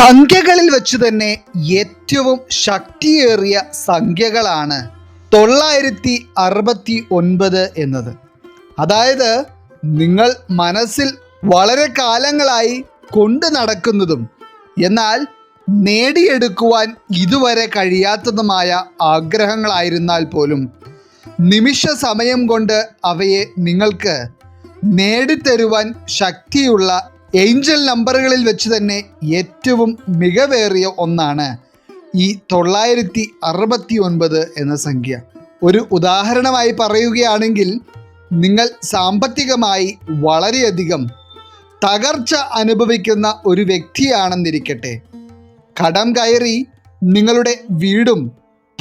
സംഖ്യകളിൽ വെച്ച് തന്നെ ഏറ്റവും ശക്തിയേറിയ സംഖ്യകളാണ് തൊള്ളായിരത്തി അറുപത്തി ഒൻപത് എന്നത്. അതായത് നിങ്ങൾ മനസ്സിൽ വളരെ കാലങ്ങളായി കൊണ്ടു നടക്കുന്നതും എന്നാൽ നേടിയെടുക്കുവാൻ ഇതുവരെ കഴിയാത്തതുമായ ആഗ്രഹങ്ങളായിരുന്നാൽ പോലും നിമിഷ സമയം കൊണ്ട് അവയെ നിങ്ങൾക്ക് നേടിത്തരുവാൻ ശക്തിയുള്ള ഏഞ്ചൽ നമ്പറുകളിൽ വെച്ച് തന്നെ ഏറ്റവും മികവേറിയ ഒന്നാണ് ഈ തൊള്ളായിരത്തി അറുപത്തി ഒൻപത് എന്ന സംഖ്യ. ഒരു ഉദാഹരണമായി പറയുകയാണെങ്കിൽ നിങ്ങൾ സാമ്പത്തികമായി വളരെയധികം തകർച്ച അനുഭവിക്കുന്ന ഒരു വ്യക്തിയാണെന്നിരിക്കട്ടെ. കടം കയറി നിങ്ങളുടെ വീടും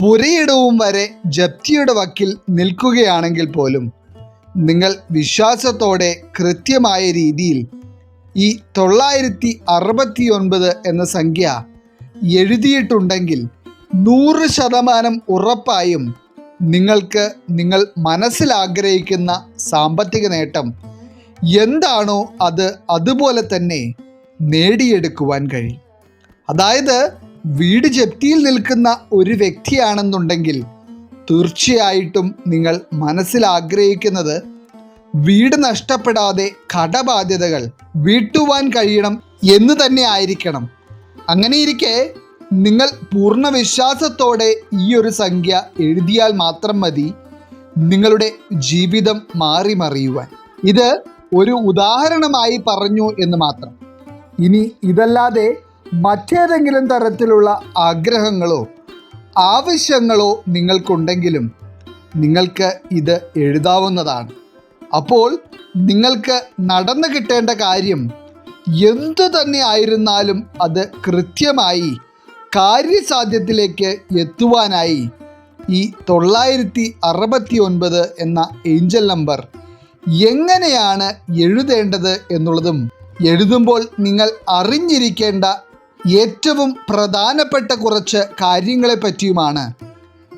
പുരയിടവും വരെ ജപ്തിയുടെ വക്കിൽ നിൽക്കുകയാണെങ്കിൽ പോലും നിങ്ങൾ വിശ്വാസത്തോടെ കൃത്യമായ രീതിയിൽ ഈ തൊള്ളായിരത്തി അറുപത്തി ഒൻപത് എന്ന സംഖ്യ എഴുതിയിട്ടുണ്ടെങ്കിൽ നൂറ് ശതമാനം ഉറപ്പായും നിങ്ങൾക്ക് നിങ്ങൾ മനസ്സിൽ ആഗ്രഹിക്കുന്ന സാമ്പത്തിക നേട്ടം എന്താണോ അത് അതുപോലെ തന്നെ നേടിയെടുക്കുവാൻ കഴിയും. അതായത് വീട് ജപ്തിയിൽ നിൽക്കുന്ന ഒരു വ്യക്തിയാണെന്നുണ്ടെങ്കിൽ തീർച്ചയായിട്ടും നിങ്ങൾ മനസ്സിൽ ആഗ്രഹിക്കുന്നത് വീട് നഷ്ടപ്പെടാതെ കടബാധ്യതകൾ വീട്ടുവാൻ കഴിയണം എന്ന് തന്നെ ആയിരിക്കണം. അങ്ങനെയിരിക്കെ നിങ്ങൾ പൂർണ വിശ്വാസത്തോടെ ഈ ഒരു സംഖ്യ എഴുതിയാൽ മാത്രം മതി നിങ്ങളുടെ ജീവിതം മാറി മറിയുവാൻ ഇത് ഒരു ഉദാഹരണമായി പറഞ്ഞു എന്ന് മാത്രം. ഇനി ഇതല്ലാതെ മറ്റേതെങ്കിലും തരത്തിലുള്ള ആഗ്രഹങ്ങളോ ആവശ്യങ്ങളോ നിങ്ങൾക്കുണ്ടെങ്കിലും നിങ്ങൾക്ക് ഇത് എഴുതാവുന്നതാണ്. അപ്പോൾ നിങ്ങൾക്ക് നടന്നു കിട്ടേണ്ട കാര്യം എന്തു തന്നെ ആയിരുന്നാലും അത് കൃത്യമായി കാര്യസാധ്യത്തിലേക്ക് എത്തുവാനായി. ഈ തൊള്ളായിരത്തി അറുപത്തി ഒൻപത് എന്ന ഏഞ്ചൽ നമ്പർ എങ്ങനെയാണ് എഴുതേണ്ടത് എന്നുള്ളതും എഴുതുമ്പോൾ നിങ്ങൾ അറിഞ്ഞിരിക്കേണ്ട ഏറ്റവും പ്രധാനപ്പെട്ട കുറച്ച് കാര്യങ്ങളെ പറ്റിയുമാണ്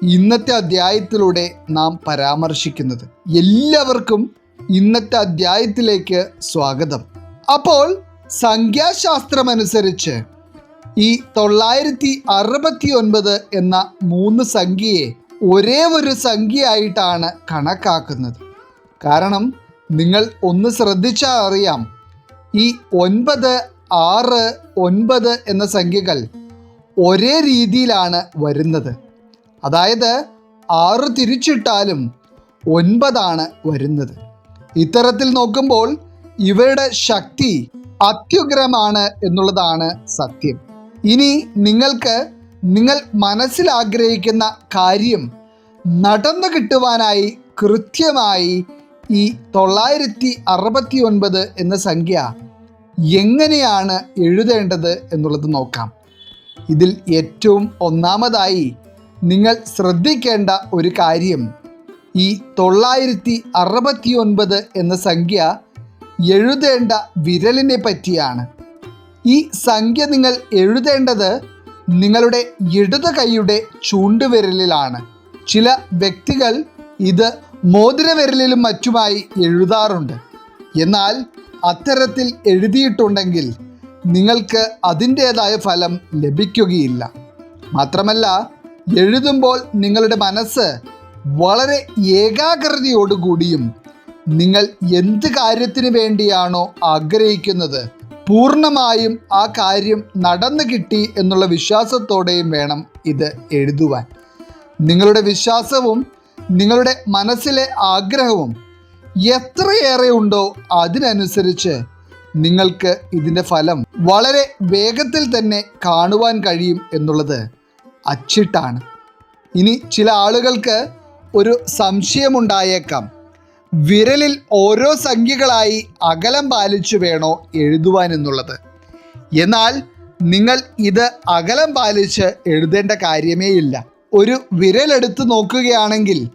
ഇന്നത്തെ അധ്യായത്തിലൂടെ നാം പരാമർശിക്കുന്നത്. എല്ലാവർക്കും ഇന്നത്തെ അധ്യായത്തിലേക്ക് സ്വാഗതം. അപ്പോൾ സംഖ്യാശാസ്ത്രമനുസരിച്ച് ഈ തൊള്ളായിരത്തി അറുപത്തി ഒൻപത് എന്ന മൂന്ന് സംഖ്യയെ ഒരേ ഒരു സംഖ്യയായിട്ടാണ് കണക്കാക്കുന്നത്. കാരണം നിങ്ങൾ ഒന്ന് ശ്രദ്ധിച്ചാൽ അറിയാം ഈ ഒൻപത് ആറ് ഒൻപത് എന്ന സംഖ്യകൾ ഒരേ രീതിയിലാണ് വരുന്നത്. അതായത് ആറ് തിരിച്ചിട്ടാലും ഒൻപതാണ് വരുന്നത്. ഇത്തരത്തിൽ നോക്കുമ്പോൾ ഇവരുടെ ശക്തി അത്യുഗ്രമാണ് എന്നുള്ളതാണ് സത്യം. ഇനി നിങ്ങൾക്ക് നിങ്ങൾ മനസ്സിലാഗ്രഹിക്കുന്ന കാര്യം നടന്നു കിട്ടുവാനായി കൃത്യമായി ഈ തൊള്ളായിരത്തി അറുപത്തി ഒൻപത് എന്ന സംഖ്യ എങ്ങനെയാണ് എഴുതേണ്ടത് എന്നുള്ളത് നോക്കാം. ഇതിൽ ഏറ്റവും ഒന്നാമതായി നിങ്ങൾ ശ്രദ്ധിക്കേണ്ട ഒരു കാര്യം ഈ തൊള്ളായിരത്തി അറുപത്തി ഒൻപത് എന്ന സംഖ്യ എഴുതേണ്ട വിരലിനെ പറ്റിയാണ്. ഈ സംഖ്യ നിങ്ങൾ എഴുതേണ്ടത് നിങ്ങളുടെ ഇടത് കൈയുടെ ചൂണ്ടുവിരലിലാണ്. ചില വ്യക്തികൾ ഇത് മോതിരവിരലിലും മറ്റുമായി എഴുതാറുണ്ട്. എന്നാൽ അത്തരത്തിൽ എഴുതിയിട്ടുണ്ടെങ്കിൽ നിങ്ങൾക്ക് അതിന്റേതായ ഫലം ലഭിക്കുകയില്ല. മാത്രമല്ല എഴുതുമ്പോൾ നിങ്ങളുടെ മനസ്സ് വളരെ ഏകാഗ്രതയോടുകൂടിയും നിങ്ങൾ എന്ത് കാര്യത്തിന് വേണ്ടിയാണോ ആഗ്രഹിക്കുന്നത് പൂർണമായും ആ കാര്യം നടന്നു കിട്ടി എന്നുള്ള വിശ്വാസത്തോടെയും വേണം ഇത് എഴുതുവാൻ. നിങ്ങളുടെ വിശ്വാസവും നിങ്ങളുടെ മനസ്സിലെ ആഗ്രഹവും എത്രയേറെ ഉണ്ടോ അതിനനുസരിച്ച് നിങ്ങൾക്ക് ഇതിന്റെ ഫലം വളരെ വേഗത്തിൽ തന്നെ കാണുവാൻ കഴിയും എന്നുള്ളത് അച്ചിട്ടാണ്. ഇനി ചില ആളുകൾക്ക് ഒരു സംശയമുണ്ടായേക്കാം. വിരലിൽ ഓരോ സംഖ്യകളായി അകലം പാലിച്ചു വേണോ എഴുതുവാൻ എന്നുള്ളത്. എന്നാൽ നിങ്ങൾ ഇത് അകലം പാലിച്ച് എഴുതേണ്ട കാര്യമേ ഇല്ല. ഒരു വിരലെടുത്ത് നോക്കുകയാണെങ്കിൽ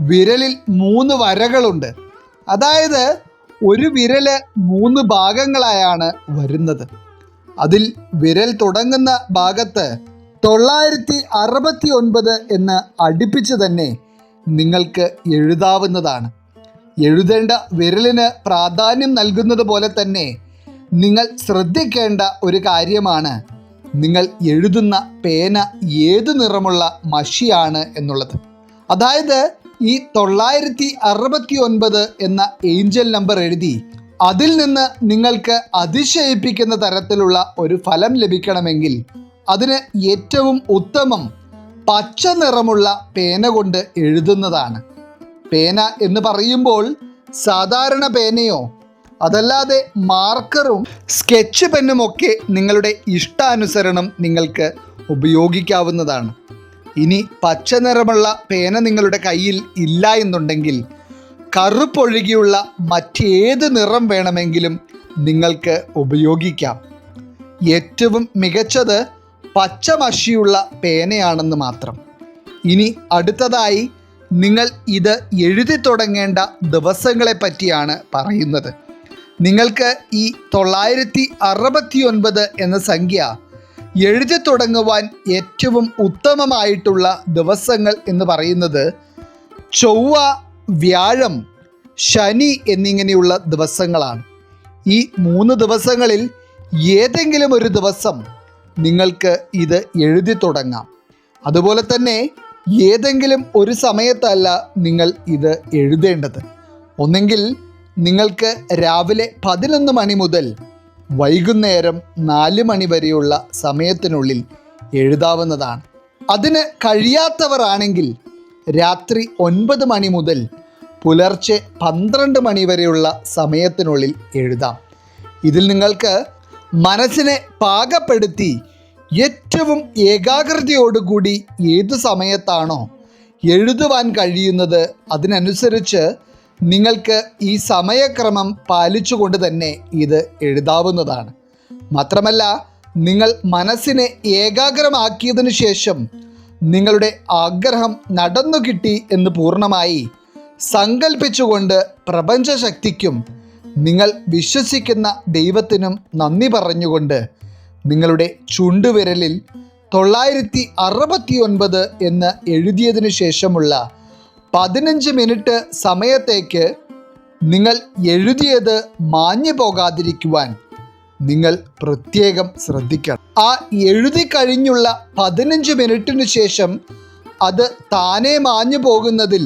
വിരലിൽ മൂന്ന് വരകളുണ്ട്. അതായത് ഒരു വിരൽ മൂന്ന് ഭാഗങ്ങളായാണ് വരുന്നത്. അതിൽ വിരൽ തുടങ്ങുന്ന ഭാഗത്ത് തൊള്ളായിരത്തി അറുപത്തി ഒൻപത് എന്ന് അടുപ്പിച്ച് തന്നെ നിങ്ങൾക്ക് എഴുതാവുന്നതാണ്. എഴുതേണ്ട വിരലിന് പ്രാധാന്യം നൽകുന്നത് പോലെ തന്നെ നിങ്ങൾ ശ്രദ്ധിക്കേണ്ട ഒരു കാര്യമാണ്. നിങ്ങൾ എഴുതുന്ന പേന ഏത് നിറമുള്ള മഷിയാണ് എന്നുള്ളത്. അതായത് ഈ തൊള്ളായിരത്തി അറുപത്തി ഒൻപത് എന്ന ഏഞ്ചൽ നമ്പർ എഴുതി അതിൽ നിന്ന് നിങ്ങൾക്ക് അതിശയിപ്പിക്കുന്ന തരത്തിലുള്ള ഒരു ഫലം ലഭിക്കണമെങ്കിൽ അതിന് ഏറ്റവും ഉത്തമം പച്ച നിറമുള്ള പേന കൊണ്ട് എഴുതുന്നതാണ്. പേന എന്ന് പറയുമ്പോൾ സാധാരണ പേനയോ അതല്ലാതെ മാർക്കറും സ്കെച്ച് പെന്നുമൊക്കെ നിങ്ങളുടെ ഇഷ്ടാനുസരണം നിങ്ങൾക്ക് ഉപയോഗിക്കാവുന്നതാണ്. ഇനി പച്ച നിറമുള്ള പേന നിങ്ങളുടെ കയ്യിൽ ഇല്ല എന്നുണ്ടെങ്കിൽ കറുപ്പൊഴുകിയുള്ള മറ്റേത് നിറം വേണമെങ്കിലും നിങ്ങൾക്ക് ഉപയോഗിക്കാം. ഏറ്റവും മികച്ചത് പച്ച മഷിയുള്ള പേനയാണെന്ന് മാത്രം. ഇനി അടുത്തതായി നിങ്ങൾ ഇത് എഴുതി തുടങ്ങേണ്ട ദിവസങ്ങളെ പറ്റിയാണ് പറയുന്നത്. നിങ്ങൾക്ക് ഈ തൊള്ളായിരത്തി അറുപത്തി ഒൻപത് എന്ന സംഖ്യ എഴുതി തുടങ്ങുവാൻ ഏറ്റവും ഉത്തമമായിട്ടുള്ള ദിവസങ്ങൾ എന്ന് പറയുന്നത് ചൊവ്വ വ്യാഴം ശനി എന്നിങ്ങനെയുള്ള ദിവസങ്ങളാണ്. ഈ മൂന്ന് ദിവസങ്ങളിൽ ഏതെങ്കിലും ഒരു ദിവസം നിങ്ങൾക്ക് ഇത് എഴുതി തുടങ്ങാം. അതുപോലെ തന്നെ ഏതെങ്കിലും ഒരു സമയത്തല്ല നിങ്ങൾ ഇത് എഴുതേണ്ടത്. ഒന്നെങ്കിൽ നിങ്ങൾക്ക് രാവിലെ പതിനൊന്ന് മണി മുതൽ വൈകുന്നേരം നാല് മണി വരെയുള്ള സമയത്തിനുള്ളിൽ എഴുതാവുന്നതാണ്. അതിന് കഴിയാത്തവരാണെങ്കിൽ രാത്രി ഒൻപത് മണി മുതൽ പുലർച്ചെ പന്ത്രണ്ട് മണി വരെയുള്ള സമയത്തിനുള്ളിൽ എഴുതാം. ഇതിൽ നിങ്ങൾക്ക് മനസ്സിനെ പാകപ്പെടുത്തി ഏറ്റവും ഏകാഗ്രതയോടുകൂടി ഏത് സമയത്താണോ എഴുതുവാൻ കഴിയുന്നത് അതിനനുസരിച്ച് നിങ്ങൾക്ക് ഈ സമയക്രമം പാലിച്ചുകൊണ്ട് തന്നെ ഇത് എഴുതാവുന്നതാണ്. മാത്രമല്ല നിങ്ങൾ മനസ്സിനെ ഏകാഗ്രമാക്കിയതിനു ശേഷം നിങ്ങളുടെ ആഗ്രഹം നടന്നു കിട്ടി എന്ന് പൂർണമായി സങ്കല്പിച്ചുകൊണ്ട് പ്രപഞ്ചശക്തിക്കും നിങ്ങൾ വിശ്വസിക്കുന്ന ദൈവത്തിനും നന്ദി പറഞ്ഞുകൊണ്ട് നിങ്ങളുടെ ചുണ്ടുവിരലിൽ തൊള്ളായിരത്തി അറുപത്തി ഒൻപത് എന്ന് എഴുതിയതിനു ശേഷമുള്ള പതിനഞ്ച് മിനിറ്റ് സമയത്തേക്ക് നിങ്ങൾ എഴുതിയത് മാഞ്ഞു പോകാതിരിക്കുവാൻ നിങ്ങൾ പ്രത്യേകം ശ്രദ്ധിക്കണം. ആ എഴുതി കഴിഞ്ഞുള്ള പതിനഞ്ച് മിനിറ്റിനു ശേഷം അത് താനേ മാഞ്ഞു പോകുന്നതിൽ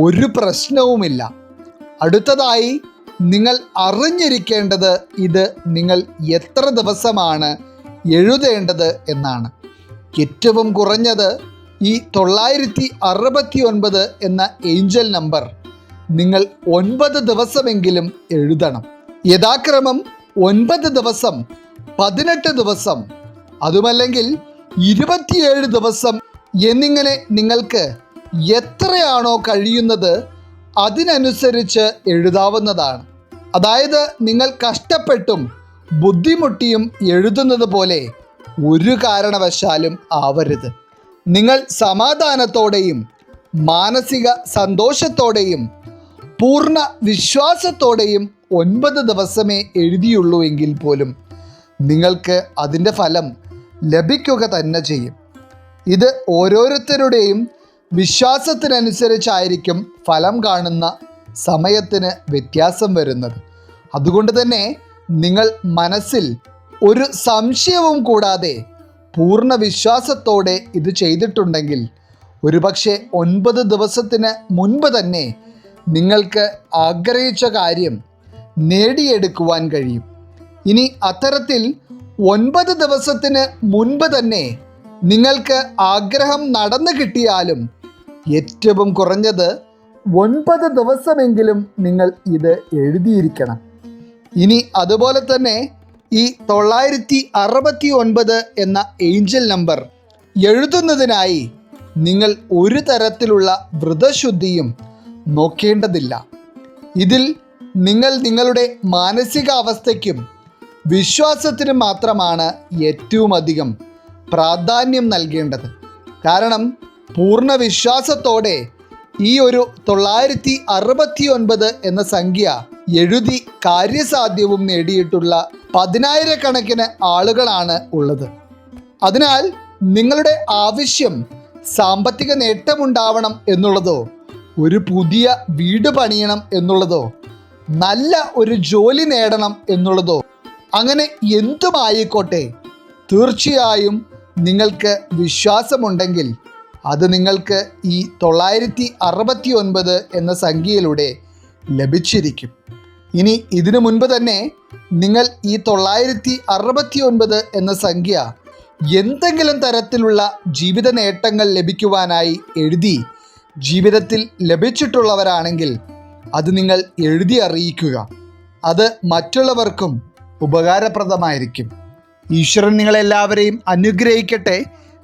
ഒരു പ്രശ്നവുമില്ല. അടുത്തതായി നിങ്ങൾ അറിഞ്ഞിരിക്കേണ്ടത് ഇത് നിങ്ങൾ എത്ര ദിവസമാണ് എഴുതേണ്ടത് എന്നാണ്. ഏറ്റവും കുറഞ്ഞത് ഈ തൊള്ളായിരത്തി അറുപത്തി ഒൻപത് എന്ന ഏഞ്ചൽ നമ്പർ നിങ്ങൾ ഒൻപത് ദിവസമെങ്കിലും എഴുതണം. യഥാക്രമം ഒൻപത് ദിവസം പതിനെട്ട് ദിവസം അതുമല്ലെങ്കിൽ ഇരുപത്തിയേഴ് ദിവസം എന്നിങ്ങനെ നിങ്ങൾക്ക് എത്രയാണോ കഴിയുന്നത് അതിനനുസരിച്ച് എഴുതാവുന്നതാണ്. അതായത് നിങ്ങൾ കഷ്ടപ്പെട്ടും ബുദ്ധിമുട്ടിയും എഴുതുന്നത് പോലെ ഒരു കാരണവശാലും ആവരുത്. നിങ്ങൾ സമാധാനത്തോടെയും മാനസിക സന്തോഷത്തോടെയും പൂർണ വിശ്വാസത്തോടെയും ഒൻപത് ദിവസമേ എഴുതിയുള്ളൂ എങ്കിൽ പോലും നിങ്ങൾക്ക് അതിന്റെ ഫലം ലഭിക്കുക തന്നെ ചെയ്യും. ഇത് ഓരോരുത്തരുടെയും വിശ്വാസത്തിനനുസരിച്ചായിരിക്കും ഫലം കാണുന്ന സമയത്തിന് വ്യത്യാസം വരുന്നത്. അതുകൊണ്ട് തന്നെ നിങ്ങൾ മനസ്സിൽ ഒരു സംശയവും കൂടാതെ പൂർണ വിശ്വാസത്തോടെ ഇത് ചെയ്തിട്ടുണ്ടെങ്കിൽ ഒരുപക്ഷെ ഒൻപത് ദിവസത്തിന് മുൻപ് തന്നെ നിങ്ങൾക്ക് ആഗ്രഹിച്ച കാര്യം നേടിയെടുക്കുവാൻ കഴിയും. ഇനി അത്തരത്തിൽ ഒൻപത് ദിവസത്തിന് മുൻപ് തന്നെ നിങ്ങൾക്ക് ആഗ്രഹം നടന്നു കിട്ടിയാലും ഏറ്റവും കുറഞ്ഞത് ഒൻപത് ദിവസമെങ്കിലും നിങ്ങൾ ഇത് എഴുതിയിരിക്കണം. ഇനി അതുപോലെ തന്നെ ഈ തൊള്ളായിരത്തി അറുപത്തി ഒൻപത് എന്ന ഏഞ്ചൽ നമ്പർ എഴുതുന്നതിനായി നിങ്ങൾ ഒരു തരത്തിലുള്ള വ്രതശുദ്ധിയും നോക്കേണ്ടതില്ല. ഇതിൽ നിങ്ങൾ നിങ്ങളുടെ മാനസികാവസ്ഥയ്ക്കും വിശ്വാസത്തിനും മാത്രമാണ് ഏറ്റവും അധികം പ്രാധാന്യം നൽകേണ്ടത്. കാരണം പൂർണ വിശ്വാസത്തോടെ ഈ ഒരു തൊള്ളായിരത്തി അറുപത്തി ഒൻപത് എന്ന സംഖ്യ എഴുതി കാര്യസാധ്യവും നേടിയിട്ടുള്ള പതിനായിരക്കണക്കിന് ആളുകളാണ് ഉള്ളത്. അതിനാൽ നിങ്ങളുടെ ആവശ്യം സാമ്പത്തിക നേട്ടമുണ്ടാവണം എന്നുള്ളതോ ഒരു പുതിയ വീട് പണിയണം എന്നുള്ളതോ നല്ല ഒരു ജോലി നേടണം എന്നുള്ളതോ അങ്ങനെ എന്തുമായിക്കോട്ടെ തീർച്ചയായും നിങ്ങൾക്ക് വിശ്വാസമുണ്ടെങ്കിൽ അത് നിങ്ങൾക്ക് ഈ തൊള്ളായിരത്തി അറുപത്തി ഒൻപത് എന്ന സംഖ്യയിലൂടെ ലഭിച്ചിരിക്കും. ഇനി ഇതിനു മുൻപ് തന്നെ നിങ്ങൾ ഈ തൊള്ളായിരത്തി അറുപത്തി ഒൻപത് എന്ന സംഖ്യ എന്തെങ്കിലും തരത്തിലുള്ള ജീവിത നേട്ടങ്ങൾ ലഭിക്കുവാനായി എഴുതി ജീവിതത്തിൽ ലഭിച്ചിട്ടുള്ളവരാണെങ്കിൽ അത് നിങ്ങൾ എഴുതി അറിയിക്കുക. അത് മറ്റുള്ളവർക്കും ഉപകാരപ്രദമായിരിക്കും. ഈശ്വരൻ നിങ്ങളെല്ലാവരെയും അനുഗ്രഹിക്കട്ടെ.